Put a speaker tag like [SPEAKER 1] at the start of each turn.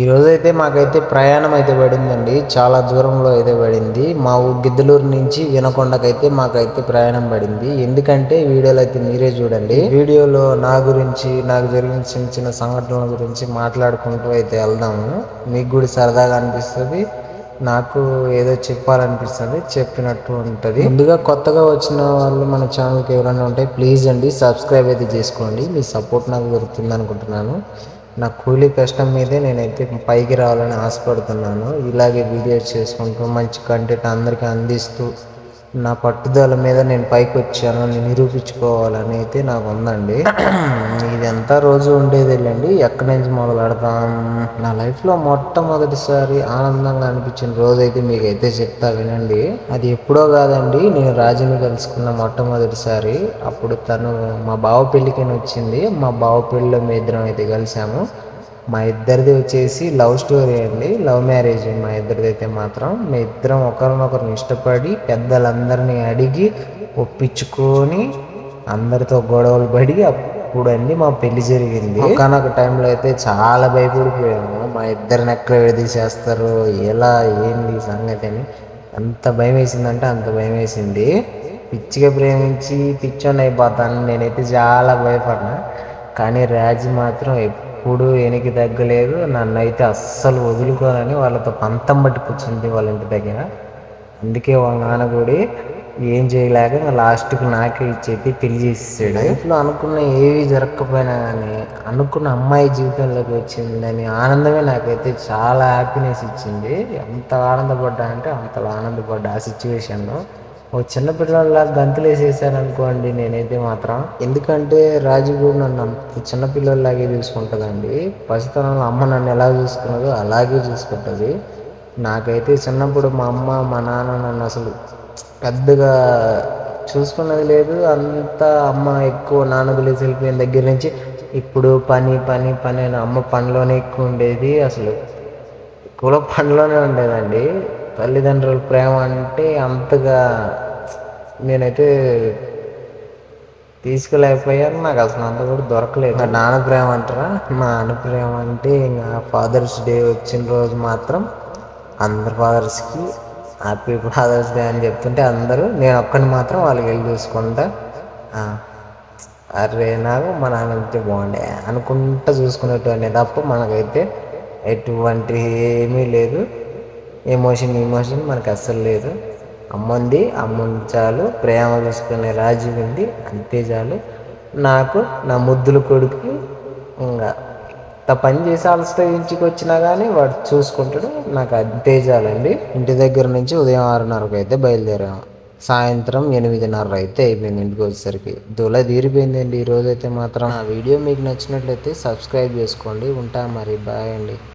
[SPEAKER 1] ఈ రోజైతే మాకైతే ప్రయాణం అయితే పడిందండి. చాలా దూరంలో అయితే పడింది. మా గిద్దలూరు నుంచి వినకొండకైతే మాకైతే ప్రయాణం పడింది. ఎందుకంటే వీడియోలో అయితే మీరే చూడండి. వీడియోలో నా గురించి నాకు జరిగిన చిన్న చిన్న సంఘటనల గురించి మాట్లాడుకుంటూ అయితే వెళ్దాము. మీకు కూడా సరదాగా అనిపిస్తుంది. నాకు ఏదో చెప్పాలనిపిస్తుంది చెప్పినట్టు ఉంటుంది. ముందుగా కొత్తగా వచ్చిన వాళ్ళు మన ఛానల్కి ఎవరైనా ఉంటే ప్లీజ్ అండి సబ్స్క్రైబ్ అయితే చేసుకోండి. మీ సపోర్ట్ నాకు దొరుకుతుంది అనుకుంటున్నాను. నా కూలీ కష్టం మీదే నేనైతే పైకి రావాలని ఆశపడుతున్నాను. ఇలాగే వీడియోస్ చేసుకుంటూ మంచి కంటెంట్ అందరికీ అందిస్తూ నా పట్టుదల మీద నేను పైకి వచ్చాను నిరూపించుకోవాలని అయితే నాకు ఉందండి. ఇదంతా రోజు ఉండేదేలేండి ఎక్కడి నుంచి మొదలు పెడతాం? నా లైఫ్లో మొట్టమొదటిసారి ఆనందంగా అనిపించిన రోజు అయితే మీకు అయితే చెప్తా వినండి. అది ఎప్పుడో కాదండి నేను రాజుని కలుసుకున్న మొట్టమొదటిసారి. అప్పుడు తను మా బావ పెళ్ళికి వచ్చింది మా బావ పెళ్ళిలో మీ ఇద్దరం అయితే కలిసాము. మా ఇద్దరిది వచ్చేసి లవ్ స్టోరీ అండి. లవ్ మ్యారేజ్ మా ఇద్దరిది అయితే మాత్రం. మీ ఇద్దరం ఒకరినొకరిని ఇష్టపడి పెద్దలందరినీ అడిగి ఒప్పించుకొని అందరితో గొడవలు పడి అప్పుడు అండి మా పెళ్ళి జరిగింది. ఒకనొక టైంలో అయితే చాలా భయపడిపోయాము. మా ఇద్దరిని ఎక్కడ విడదీసేస్తారు? ఎలా? ఏంది సంగతి అని. అంత భయం వేసిందంటే అంత భయం వేసింది పిచ్చిగా ప్రేమించి పిచ్చోని అయిపోతాను నేనైతే చాలా భయపడినా కానీ రాజు మాత్రం ఎప్పుడూ వెనక్కి తగ్గలేదు. నన్ను అయితే అస్సలు వదులుకోనని వాళ్ళతో పంతం పట్టి కూర్చుంది వాళ్ళ ఇంటి దగ్గర. అందుకే వాళ్ళ నాన్న కూడా ఏం చేయలేక లాస్ట్కి నాకే ఇచ్చేది పెళ్ళి చేసేసాడు. లైఫ్లో అనుకున్న ఏవి జరగకపోయినా కానీ అనుకున్న అమ్మాయి జీవితంలోకి వచ్చిందని ఆనందమే నాకైతే చాలా హ్యాపీనెస్ ఇచ్చింది. ఎంత ఆనందపడ్డా అంటే అంతలా ఆనందపడ్డా ఆ సిచ్యువేషన్లో ఓ చిన్న పిల్లల్లా గంతులు వేసేసాను అనుకోండి నేనైతే మాత్రం. ఎందుకంటే రాజు కూడా నన్ను అంత చిన్నపిల్లల్లాగే చూసుకుంటుందండి. పసితనంలో అమ్మ నన్ను ఎలా చూసుకున్నదో అలాగే చూసుకుంటుంది. నాకైతే చిన్నప్పుడు మా అమ్మ మా నాన్న నన్ను అసలు పెద్దగా చూసుకున్నది లేదు. అంతా అమ్మ ఎక్కువ నాన్న తెలిసి వెళ్ళిపోయిన దగ్గర నుంచి ఇప్పుడు పని పని పని అమ్మ పనిలోనే ఎక్కువ ఉండేది. అసలు ఎక్కువలో పనిలోనే ఉండేదండి. తల్లిదండ్రుల ప్రేమ అంటే అంతగా నేనైతే తీసుకోలేకపోయాను. నాకు అసలు అంత కూడా దొరకలేదు. మా నాన్న ప్రేమ అంటారా? మా నాన్న ప్రేమ అంటే ఇంకా ఫాదర్స్ డే వచ్చిన రోజు మాత్రం అందరు ఫాదర్స్కి హ్యాపీ ఫాదర్స్ డే అని చెప్తుంటే అందరూ నేను ఒక్కడిని మాత్రం వాళ్ళకి వెళ్ళి చూసుకుంటా అరే నాకు మా నాన్న బాగుండే అనుకుంటా చూసుకునేటువంటి తప్ప మనకైతే ఎటువంటి ఏమీ లేదు. ఎమోషన్ ఎమోషన్ మనకు అస్సలు లేదు. అమ్మంది అమ్మ చాలు ప్రేమ చూసుకునే రాజు ఉంది అంతే చాలు. నాకు నా ముద్దుల కొడుకు ఇంకా పని చేసి అలసట ఇంటికి వచ్చినా కానీ వాడు చూసుకుంటాడు నాకు అంతే చాలండి. ఇంటి దగ్గర నుంచి ఉదయం ఆరున్నరకు అయితే బయలుదేరాము సాయంత్రం ఎనిమిదిన్నర అయితే అయిపోయింది ఇంటికి వచ్చేసరికి. దుల తీరిపోయిందండి ఈరోజు అయితే మాత్రం. ఆ వీడియో మీకు నచ్చినట్లయితే సబ్స్క్రైబ్ చేసుకోండి. ఉంటా మరి బాయ్ అండి.